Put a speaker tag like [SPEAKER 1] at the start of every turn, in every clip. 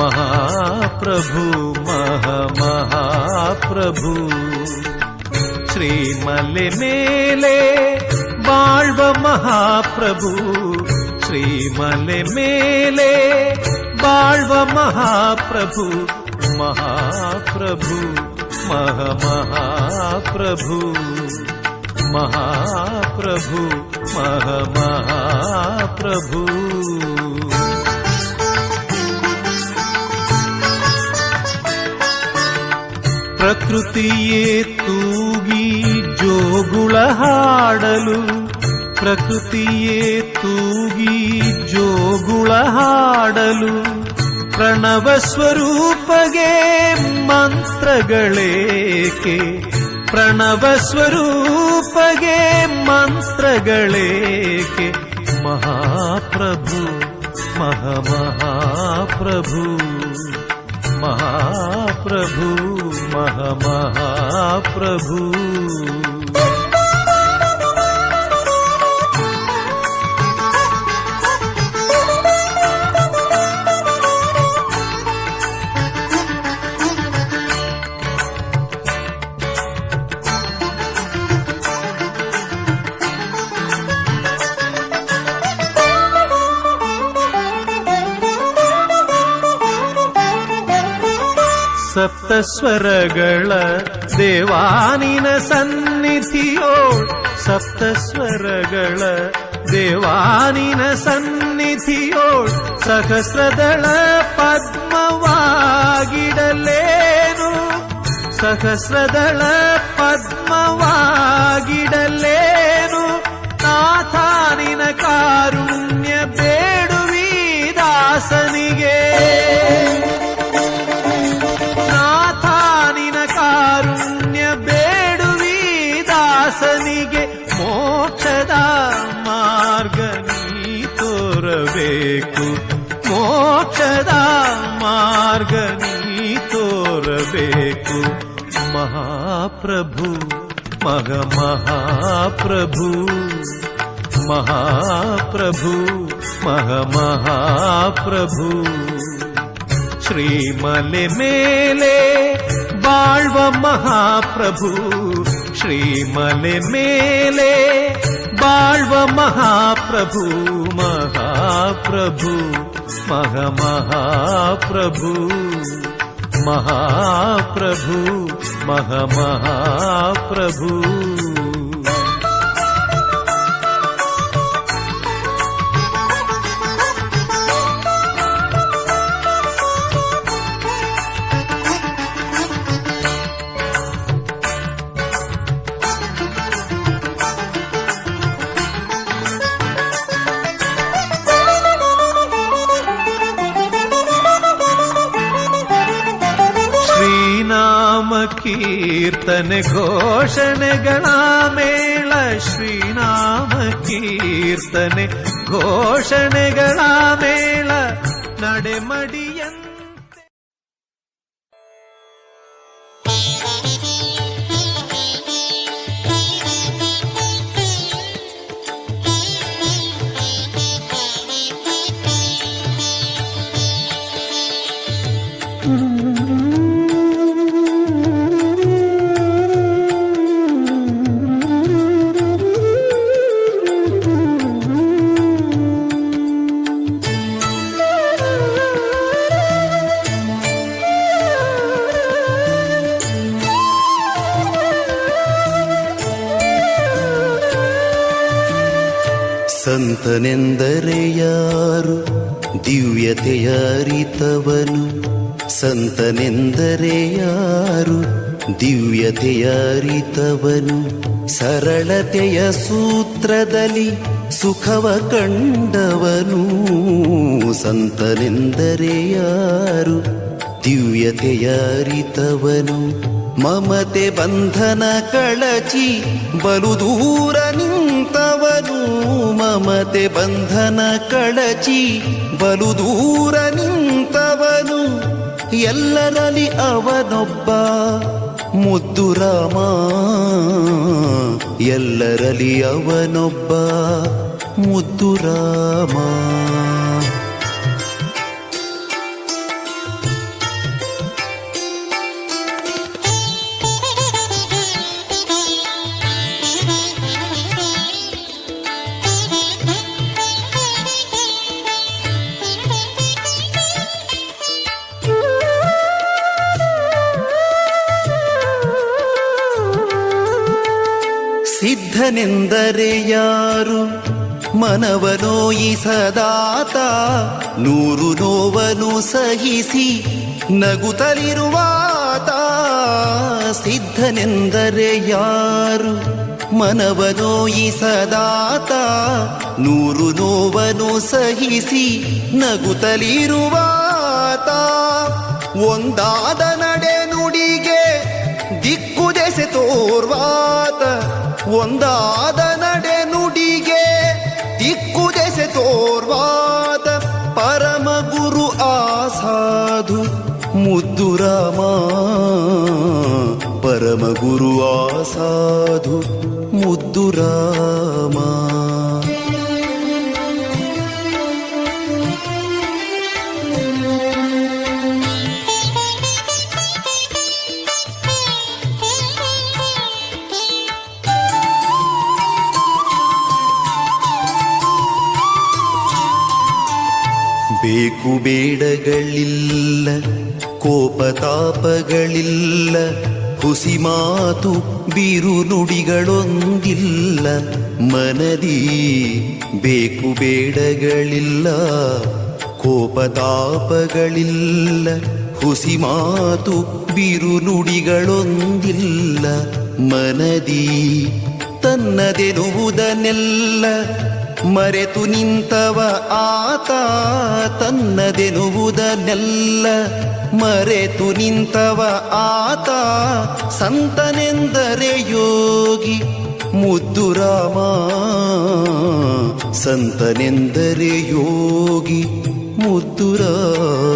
[SPEAKER 1] महाप्रभु मह महाप्रभु श्रीमले मेले வாழ்வ மகாபிரபு ஸ்ரீமலை மேலே வாழ்வ மகாபிரபு மகாபிரபு மக மகாபிரபு மகாபிரபு மக மகாபிரபு ಪ್ರಕೃತಿಯೇ ತೂಗಿ ಜೋಗುಳ ಹಾಡಲು ಪ್ರಕೃತಿಯೇ ತೂಗಿ ಜೋಗುಳ ಹಾಡಲು ಪ್ರಣವ ಸ್ವರೂಪಗೆ ಮಂತ್ರಗಳೇಕೆ ಪ್ರಣವ ಸ್ವರೂಪಗೆ ಮಂತ್ರಗಳೇಕೆ ಮಹಾಪ್ರಭು ಮಹ ಮಹಾಪ್ರಭು महाप्रभु मह महाप्रभु ಸಪ್ತಸ್ವರಗಳ ದೇವಾನಿನ ಸನ್ನಿಧಿಯೋ ಸಪ್ತಸ್ವರಗಳ ದೇವಾನಿನ ಸನ್ನಿಧಿಯೋ ಸಹಸ್ರದಳ ಪದ್ಮವಾಗಿಡಲೇನು ಸಹಸ್ರದಳ ಪದ್ಮವಾಗಿಡಲೇನು ನಾಥಾನಿನ ಕಾರುಣ್ಯ మహాప్రభు మహ మహాప్రభు మహాప్రభు మహ మహాప్రభు. శ్రీమలి మేలే బాళ్వ మహాప్రభు శ్రీమలి మేలే బాళ్వ మహాప్రభు మహాప్రభు మహ మహాప్రభు మహాప్రభు. మహమహా మహమహాప్రభూ. ശ്രീനാമകീർത്തന ഘോഷണകളാമേള ശ്രീനാമകീർത്തന ഘോഷണകളാമേള നടമടിയ
[SPEAKER 2] ಸಂತನೆಂದರೆ ಯಾರು ದಿವ್ಯತೆಯ ಅರಿತವನು ಸಂತನೆಂದರೆ ಯಾರು ದಿವ್ಯತೆಯ ಅರಿತವನು ಸರಳತೆಯ ಸೂತ್ರದಲ್ಲಿ ಸುಖವ ಕಂಡವನು. ಸಂತನೆಂದರೆ ಯಾರು ದಿವ್ಯತೆಯ ಅರಿತವನು ಮಮತೆ ಬಂಧನ ಕಳಚಿ ಬಲು ದೂರ ನಿಂತವನು. ಮಮತೆ ಬಂಧನ ಕಳಚಿ ಬಲು ದೂರ ನಿಂತವನು. ಎಲ್ಲರಲ್ಲಿ ಅವನೊಬ್ಬ ಮುದ್ದು ರಾಮ. ಎಲ್ಲರಲ್ಲಿ ಅವನೊಬ್ಬ ಮುದ್ದು ರಾಮ. ಸಿದ್ಧನೆಂದರೆ ಯಾರು? ಮನವನೋಯಿಸದಾತ ನೂರು ನೋವನು ಸಹಿಸಿ ನಗುತ್ತಲಿರುವಾತ. ಸಿದ್ಧನೆಂದರೆ ಯಾರು? ಮನವನೋಯಿಸದಾತ ನೂರು ನೋವನು ಸಹಿಸಿ ನಗುತ್ತಲಿರುವಾತ. ಒಂದಾದ ನಡೆ ನುಡಿಗೆ ದಿಕ್ಕು ದೆಸೆ ತೋರ್ವಾತ ಒಂದಾದ ನಡೆ ನುಡಿಗೆ ದಿಕ್ಕುದೆಸೆ ತೋರ್ವಾದ ಪರಮ ಗುರು ಆಸಾಧು ಮುದ್ದು ರಾಮ ಪರಮ ಗುರು ಆಸಾಧು ಮುದ್ದು ರಾಮ ಬೇಕು ಬೇಡಗಳಿಲ್ಲ ಕೋಪತಾಪಗಳಿಲ್ಲ ಹುಸಿ ಮಾತು ಬಿರು ನುಡಿಗಳೊಂದಿಲ್ಲ. ಮನದಿ ಬೇಕು ಬೇಡಗಳಿಲ್ಲ, ಕೋಪತಾಪಗಳಿಲ್ಲ ಹುಸಿ ಮಾತು ಬಿರು ನುಡಿಗಳೊಂದಿಲ್ಲ. ಮನದಿ ತನ್ನದೆನುವುದನ್ನೆಲ್ಲ ಮರೆತು ನಿಂತವ ಆತ ತನ್ನದೆನುವುದನ್ನೆಲ್ಲ ಮರೆತು ನಿಂತವ ಆತ ಸಂತನೆಂದರೆ ಯೋಗಿ ಮುದ್ದು ರಾಮ, ಸಂತನೆಂದರೆ ಯೋಗಿ ಮುದ್ದು ರಾಮ.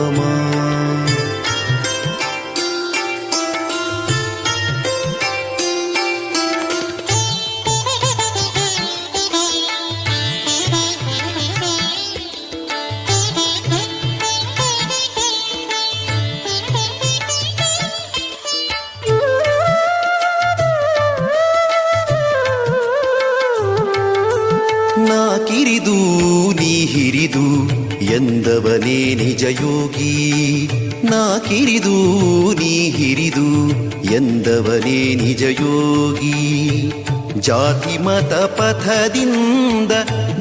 [SPEAKER 2] ಎಂದವನೇ ನಿಜ ಯೋಗಿ ಜಾತಿ ಮತ ಪಥದಿಂದ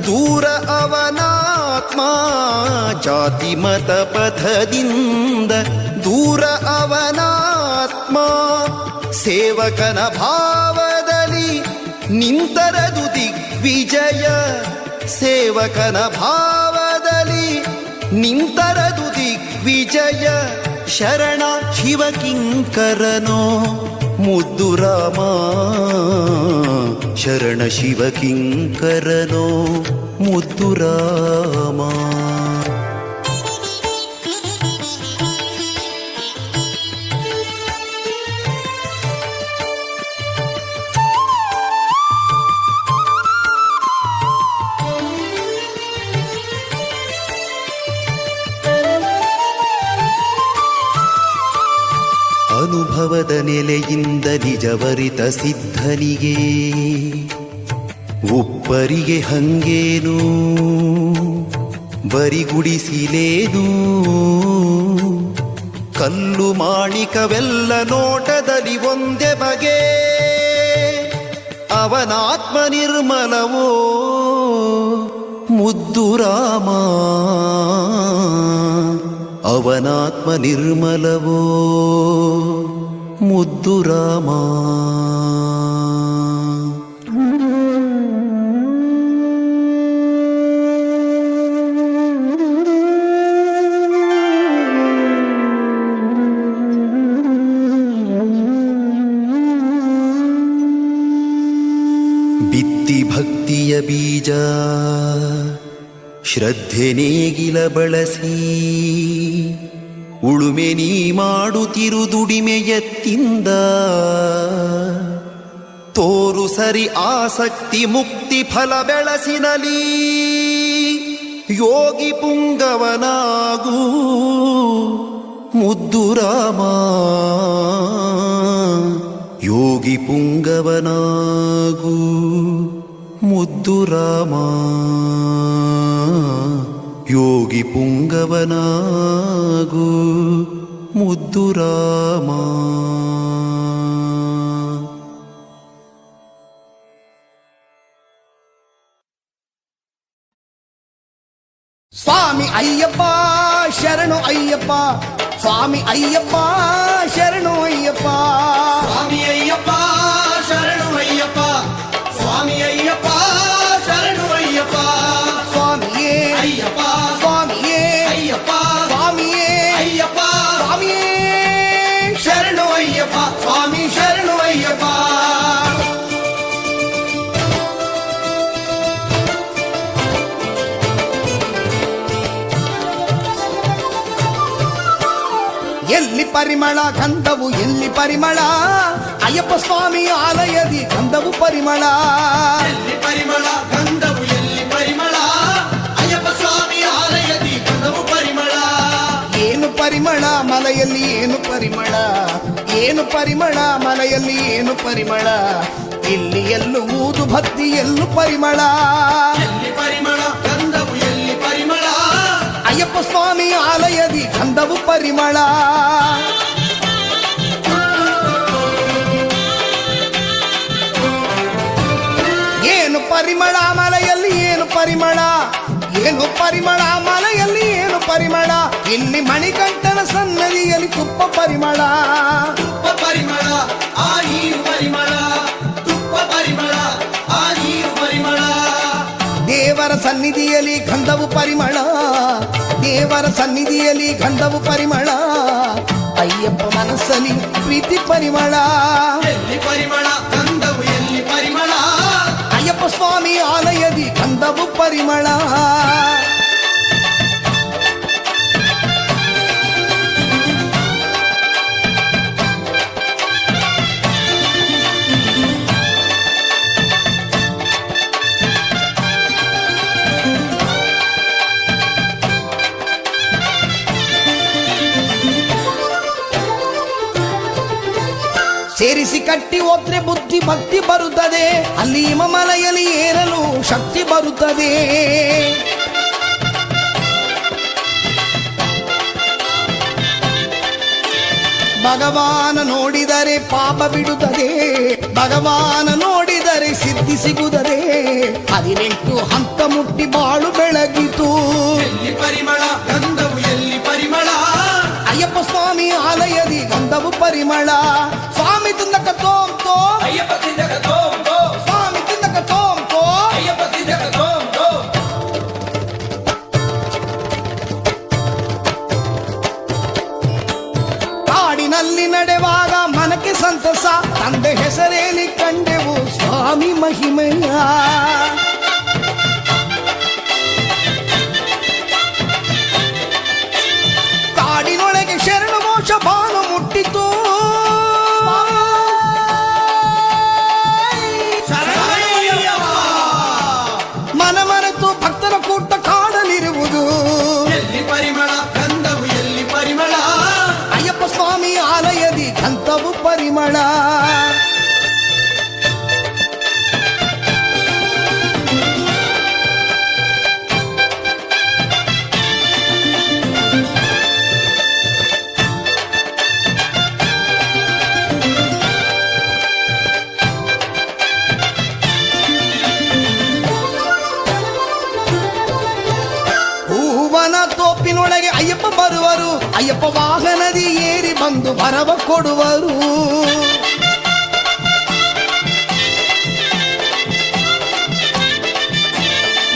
[SPEAKER 2] ದೂರ ಅವನಾತ್ಮ. ಜಾತಿ ಮತ ಪಥದಿಂದ ದೂರ ಅವನಾತ್ಮ. ಸೇವಕನ ಭಾವದಲ್ಲಿ ನಿಂತರದು ದಿಗ್ವಿಜಯ. ಸೇವಕನ ಭಾವದಲ್ಲಿ ನಿಂತರದು ದಿಗ್ವಿಜಯ. ಶರಣ ಶಿವಕಿಂಕರನೋ ಮುದ್ದು ರಾಮ ಶರಣ ಶಿವಕಿಂಕರನೋ ಮುದ್ದು ರಾಮ ನಿಜವರಿತ ಸಿದ್ಧನಿಗೆ ಒಬ್ಬರಿಗೆ ಹಂಗೇನು? ಬರಿಗುಡಿಸಿಲೇನು ಕಲ್ಲು ಮಾಣಿಕವೆಲ್ಲ ನೋಟದಲ್ಲಿ ಒಂದೇ ಬಗೆ. ಅವನಾತ್ಮ ನಿರ್ಮಲವೋ? ಮುದ್ದು ರಾಮ. ಅವನಾತ್ಮ ನಿರ್ಮಲವೋ? ಮುದ್ದು ರಾಮ ಬಿತ್ತಿ ಭಕ್ತಿಯ ಬೀಜ ಶ್ರದ್ಧೆ ನೇಗಿಲ ಬಳಸಿ ಉಳುಮೆ ನೀ ಮಾಡುತ್ತಿರು ದುಡಿಮೆಯತ್ತಿಂದ ತೋರು ಸರಿ ಆಸಕ್ತಿ ಮುಕ್ತಿ ಫಲ ಬೆಳಸಿನಲಿ. ಯೋಗಿ ಪುಂಗವನಾಗೂ ಮುದ್ದು ರಾಮ. ಯೋಗಿ ಪುಂಗವನಾಗೂ ಮುದ್ದು ರಾಮ. ಯೋಗಿ ಪುಂಗವನಾಗೂ ಮುದ್ದು ರಾಮ
[SPEAKER 3] ಸ್ವಾಮಿ ಅಯ್ಯಪ್ಪ ಶರಣು ಅಯ್ಯಪ್ಪ ಸ್ವಾಮಿ ಅಯ್ಯಪ್ಪ ಶರಣು ಅಯ್ಯಪ್ಪ
[SPEAKER 4] ಸ್ವಾಮಿ
[SPEAKER 3] ಪರಿಮಳ ಗಂಧವು ಎಲ್ಲಿ ಪರಿಮಳ? ಅಯ್ಯಪ್ಪ ಸ್ವಾಮಿ ಆಲಯದಿ ಗಂಧವು ಪರಿಮಳ.
[SPEAKER 4] ಎಲ್ಲಿ ಪರಿಮಳ ಗಂಧವು ಎಲ್ಲಿ ಪರಿಮಳ? ಅಯ್ಯಪ್ಪ ಸ್ವಾಮಿ ಆಲಯದಿ ಗಂಧವು ಪರಿಮಳ.
[SPEAKER 3] ಏನು ಪರಿಮಳ ಮಲೆಯಲ್ಲಿ ಏನು ಪರಿಮಳ? ಏನು ಪರಿಮಳ ಮಲೆಯಲ್ಲಿ ಏನು ಪರಿಮಳ? ಇಲ್ಲಿ ಎಲ್ಲೂ ಊದು ಭಕ್ತಿ ಎಲ್ಲೂ ಪರಿಮಳ
[SPEAKER 4] ಪರಿಮಳ
[SPEAKER 3] ಅಯ್ಯಪ್ಪ ಸ್ವಾಮಿ ಆಲಯದಿ ಗಂಧವು ಪರಿಮಳ ಏನು ಪರಿಮಳ ಮಲೆಯಲ್ಲಿ ಏನು ಪರಿಮಳ ಏನು ಪರಿಮಳ ಮಲೆಯಲ್ಲಿ ಏನು ಪರಿಮಳ ಇಲ್ಲಿ ಮಣಿಕಂಠನ ಸನ್ನದಿಯಲ್ಲಿ ತುಪ್ಪ ಪರಿಮಳ
[SPEAKER 4] ತುಪ್ಪ ಪರಿಮಳ ಆ ನೀರು ಪರಿಮಳ ತುಪ್ಪ ಪರಿಮಳ ಆ ನೀರು ಪರಿಮಳ
[SPEAKER 3] ದೇವರ ಸನ್ನಿಧಿಯಲ್ಲಿ ಗಂಧವು ಪರಿಮಳ. ದೇವರ ಸನ್ನಿಧಿಯಲ್ಲಿ ಗಂಧವು ಪರಿಮಳ. ಅಯ್ಯಪ್ಪ ಮನಸ್ಸಲ್ಲಿ ಪ್ರೀತಿ ಪರಿಮಳ.
[SPEAKER 4] ಎಲ್ಲಿ ಪರಿಮಳ? ಗಂಧವು ಎಲ್ಲಿ ಪರಿಮಳ?
[SPEAKER 3] ಅಯ್ಯಪ್ಪ ಸ್ವಾಮಿ ಆಲಯದಿ ಗಂಧವು ಪರಿಮಳ. ಸೇರಿಸಿ ಕಟ್ಟಿ ಹೋದ್ರೆ ಬುದ್ಧಿ ಭಕ್ತಿ ಬರುತ್ತದೆ. ಅಲ್ಲಿ ಹಿಮಮಲೆಯಲ್ಲಿ ಏರಲು ಶಕ್ತಿ ಬರುತ್ತದೆ. ಭಗವಾನ ನೋಡಿದರೆ ಪಾಪ ಬಿಡುತ್ತದೆ. ಭಗವಾನ ನೋಡಿದರೆ ಸಿದ್ಧಿ ಸಿಗುತ್ತದೆ. ಹದಿನೆಂಟು ಹಂತ ಮುಟ್ಟಿ ಬಾಳು ಬೆಳಗಿತು.
[SPEAKER 4] ಎಲ್ಲಿ ಪರಿಮಳ? ಗಂಧವು ಎಲ್ಲಿ ಪರಿಮಳ?
[SPEAKER 3] ಅಯ್ಯಪ್ಪ ಸ್ವಾಮಿ ಆಲಯದಿ ಗಂಧವು ಪರಿಮಳ. ಸ್ವಾಮಿ ತಿಂದಕ ತೋಂ ತೋಂ
[SPEAKER 4] ಅಯ್ಯಪ್ಪ ತಿಂದಕ ತೋಂ ತೋಂ
[SPEAKER 3] ಸ್ವಾಮಿ ತಿಂದಕ ತೋಂ ತೋಂ
[SPEAKER 4] ಅಯ್ಯಪ್ಪ ತಿಂದಕ ತೋಂ ತೋಂ
[SPEAKER 3] ಕಾಡಿನಲ್ಲಿ ನಡೆವಾಗ ಮನಕ್ಕೆ ಸಂತಸ ತಂದೆ ಹೆಸರೇಲಿ ಕಂಡೆವು ಸ್ವಾಮಿ ಮಹಿಮೆಯ
[SPEAKER 4] ಗಂಧವು
[SPEAKER 3] ಅಯ್ಯಪ್ಪ ವಾಹನದಿ ಏರಿ ಬಂದು ಭರವ ಕೊಡುವರು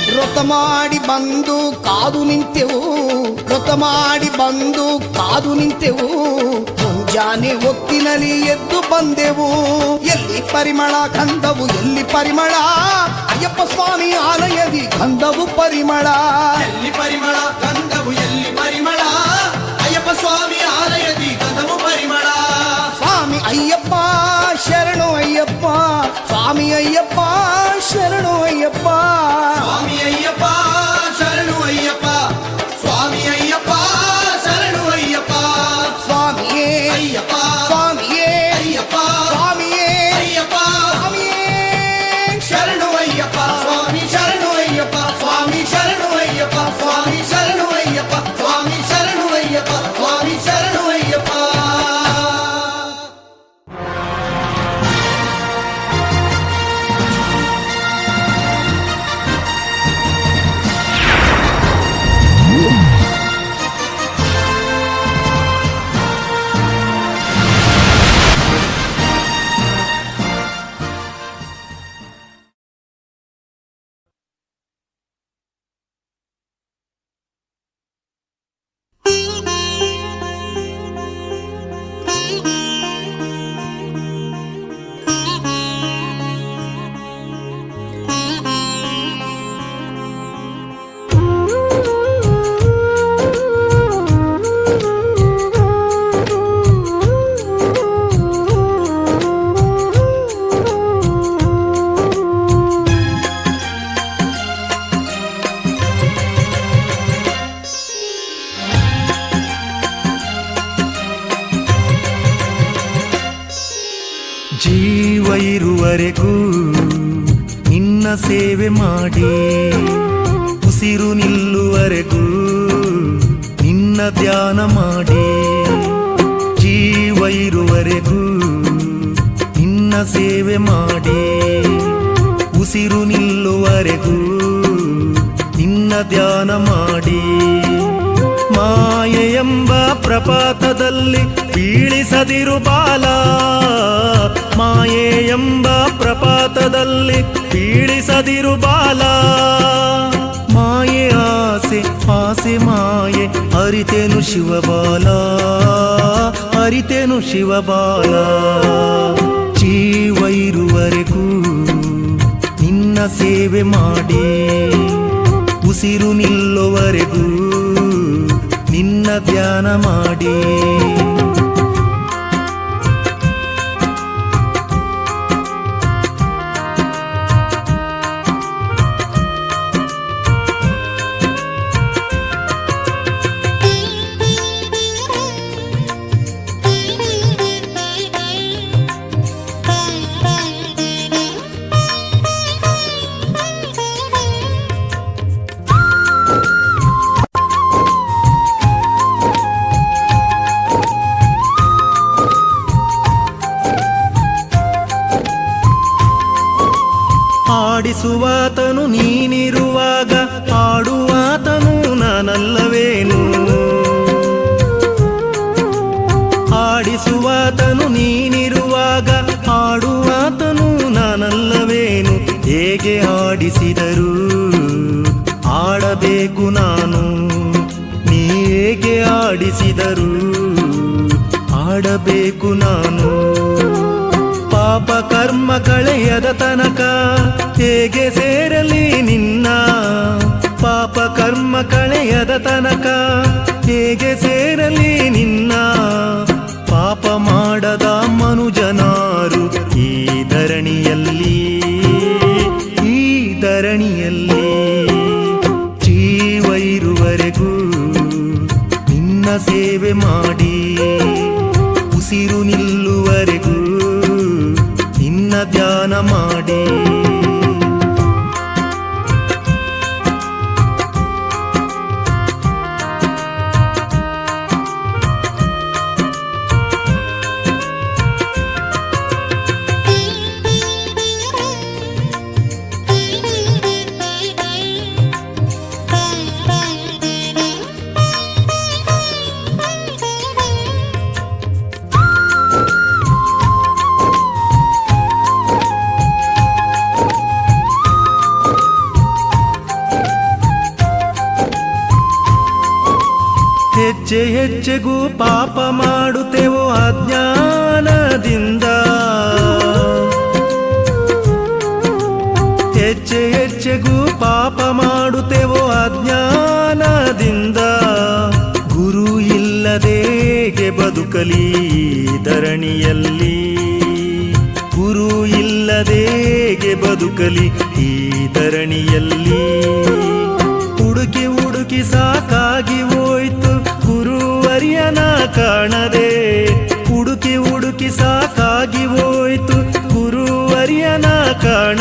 [SPEAKER 3] ವ್ರತ ಮಾಡಿ ಬಂದು ಕಾದು ನಿಂತೆವು ವ್ರತ ಮಾಡಿ ಬಂದು ಕಾದು ನಿಂತೆವು ಮುಂಜಾನೆ ಹೊತ್ತಿನಲ್ಲಿ ಎದ್ದು ಬಂದೆವು ಎಲ್ಲಿ ಪರಿಮಳ ಗಂಧವು ಎಲ್ಲಿ ಪರಿಮಳ ಅಯ್ಯಪ್ಪ ಸ್ವಾಮಿ ಆಲಯದಿ ಗಂಧವು ಪರಿಮಳ
[SPEAKER 4] ಎಲ್ಲಿ ಪರಿಮಳ ಆಲಯದಿ ಗಂಧವು ಪರಿಮಳ
[SPEAKER 3] ಸ್ವಾಮಿ ಅಯ್ಯಪ್ಪ ಶರಣು
[SPEAKER 4] ಜೀವ ಇರುವರೆಗೂ ನಿನ್ನ ಸೇವೆ ಮಾಡಿ. ಉಸಿರು ನಿಲ್ಲುವರೆಗೂ ನಿನ್ನ ಧ್ಯಾನ ಮಾಡಿ. ಜೀವ ಇರುವರೆಗೂ ನಿನ್ನ ಸೇವೆ ಮಾಡಿ. ಉಸಿರು ನಿಲ್ಲುವರೆಗೂ ನಿನ್ನ ಧ್ಯಾನ ಮಾಡಿ. ಮಾಯೆ ಎಂಬ ಪ್ರಪಾತದಲ್ಲಿ ಬೀಳಿಸದಿರು ಬಾಲ. ಮಾಯೆ ಎಂಬ ಪ್ರಪಾತದಲ್ಲಿ ಬೀಳಿಸದಿರು ಬಾಲ. ಮಾಯೆ ಆಸೆ ಆಸೆ ಮಾಯೆ, ಅರಿತೆನು ಶಿವಬಾಲ ಅರಿತೆನು ಶಿವಬಾಲ ಜೀವ ಇರುವರೆಗೂ ನಿನ್ನ ಸೇವೆ ಮಾಡಿ. ಉಸಿರು ನಿಲ್ಲುವರೆಗೂ ನಿನ್ನ ಧ್ಯಾನ ಮಾಡಿ. ನಾನು. ನೀ ಹೇಗೆ ಆಡಿಸಿದರು ಆಡಬೇಕು ನಾನು. ಪಾಪ ಕರ್ಮ ಕಳೆಯದ ತನಕ ಹೇಗೆ ಸೇರಲಿ ನಿನ್ನ. ಪಾಪ ಕರ್ಮ ಕಳೆಯದ ತನಕ ಹೇಗೆ ಸೇರಲಿ ನಿನ್ನ. ಪಾಪ ಮಾಡದ ಮನುಜನಾರು ಸೇವೆ ಮಾಡಿ. ಉಸಿರು ನಿಲ್ಲುವರೆಗೂ ನಿನ್ನ ಧ್ಯಾನ ಮಾಡಿ. ಹೆಜ್ಜೆ ಹೆಜ್ಜೆಗೂ ಪಾಪ ಮಾಡುತ್ತೇವೋ ಅಜ್ಞಾನದಿಂದ ಹೆಜ್ಜೆ ಹೆಜ್ಜೆಗೂ ಪಾಪ ಮಾಡುತ್ತೇವೋ ಅಜ್ಞಾನದಿಂದ ಗುರು ಇಲ್ಲದೇಗೆ ಬದುಕಲಿ ಧರಣಿಯಲ್ಲಿ? ಗುರು ಇಲ್ಲ ಇಲ್ಲದೇಗೆ ಬದುಕಲಿ ಈ ಧರಣಿಯಲ್ಲಿ? ಹುಡುಕಿ ಹುಡುಕಿ ಸಾಕಾಗಿ ಹೋಯ್ತು ಗುರುವರ್ಯನ ಕಾಣದೆ ಹುಡುಕಿ ಹುಡುಕಿ ಸಾಕಾಗಿ ಹೋಯ್ತು. ಗುರುವರ್ಯನ ಕಾಣ